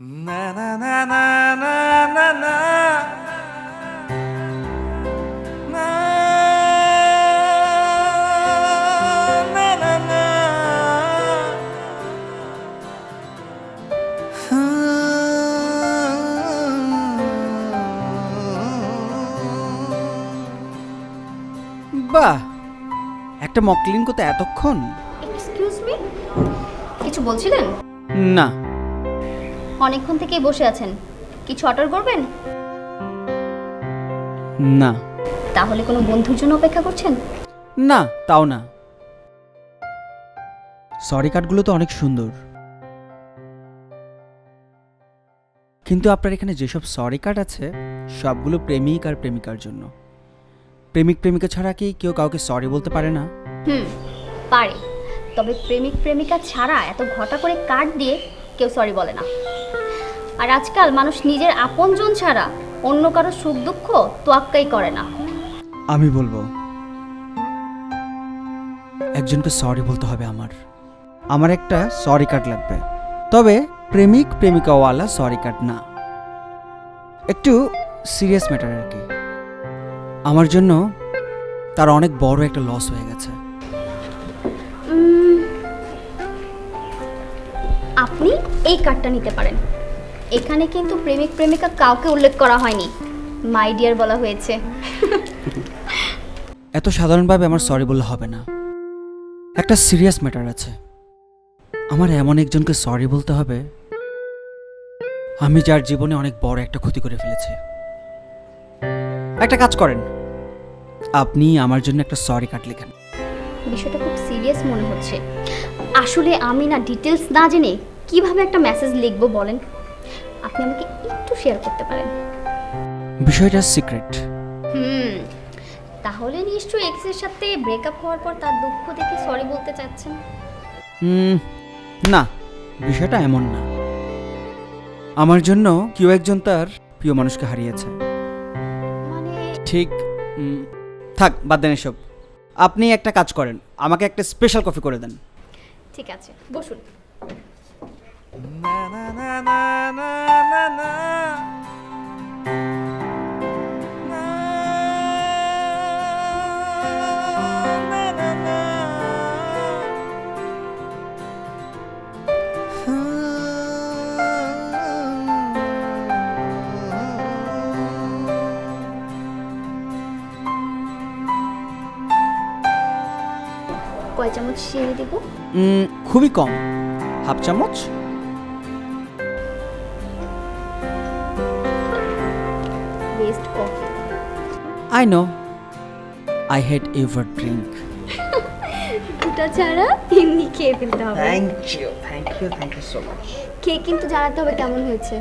Na na na na na na na. Na na na na. বাহ একটা মকলিন করতে এতক্ষণ এক্সকিউজ মি কিছু বলছিলেন না অনেকক্ষণ থেকেই বসে আছেন। কিছু অর্ডার করবেন? না। তাহলে কোনো বন্ধুর জন্য অপেক্ষা করছেন? না তাও না। সরি কার্ডগুলো তো অনেক সুন্দর। কিন্তু আপনার এখানে যেসব সরি কার্ড আছে সবগুলো প্রেমিক আর প্রেমিকার জন্য। প্রেমিক প্রেমিকা ছাড়া কি কেউ কাউকে সরি বলতে পারে না? হুম পারে। তবে প্রেমিক প্রেমিকা ছাড়া এত ঘটা করে কার্ড দিয়ে কেউ সরি বলে না। আর আজকাল মানুষ নিজের আপনজন ছাড়া অন্য কারও সুখ দুঃখ তোয়াক্কাই করে না। আমি বলব একজনকে সরি বলতে হবে আমার। আমার একটা সরি কার্ড লাগবে। তবে প্রেমিক প্রেমিকাওয়ালা সরি কার্ড না। একটু সিরিয়াস ম্যাটার আর কি। আমার জন্য তার অনেক বড় একটা লস হয়ে গেছে। আপনি এই কার্ডটা নিতে পারেন। এখানে কিন্তু প্রেমিক প্রেমিকা কাউকে উল্লেখ করা হয়নি। মাই ডিয়ার বলা হয়েছে। এত সাধারণভাবে আমার সরি বললে হবে না। একটা সিরিয়াস ম্যাটার আছে। আমার এমন একজনকে সরি বলতে হবে আমি যার জীবনে অনেক বড় একটা ক্ষতি করে ফেলেছি। একটা কাজ করেন। আপনি আমার জন্য একটা সরি কাট লেখেন। বিষয়টা খুব সিরিয়াস মনে হচ্ছে। আসলে আমি না ডিটেলস না জেনে কীভাবে একটা মেসেজ লিখব বলেন? আপনি আমাকে একটু শেয়ার করতে পারেন। বিষয়টা সিক্রেট হুম তাহলে নিশ্চয়ই এক্সের সাথে ব্রেকআপ হওয়ার পর তার দুঃখ দেখে সরি বলতে চাচ্ছেন। হুম না বিষয়টা এমন না। আমার জন্য কেউ একজন তার প্রিয় মানুষকে হারিয়েছে। মানে ঠিক উম, থাক বাদ দেন এসব। আপনি একটা কাজ করেন আমাকে একটা স্পেশাল কফি করে দেন। ঠিক আছে বসুন। Na na na na কয় চামচ চিনি দেবো? খুবই কম। হাফ চামচ। Best coffee I know I had ever drink দুটা ছাড়া এমনি খেয়ে ফেলতে হবে। Thank you thank you thank you so much খেয়ে কিন্তু জানাতে হবে কেমন হয়েছে।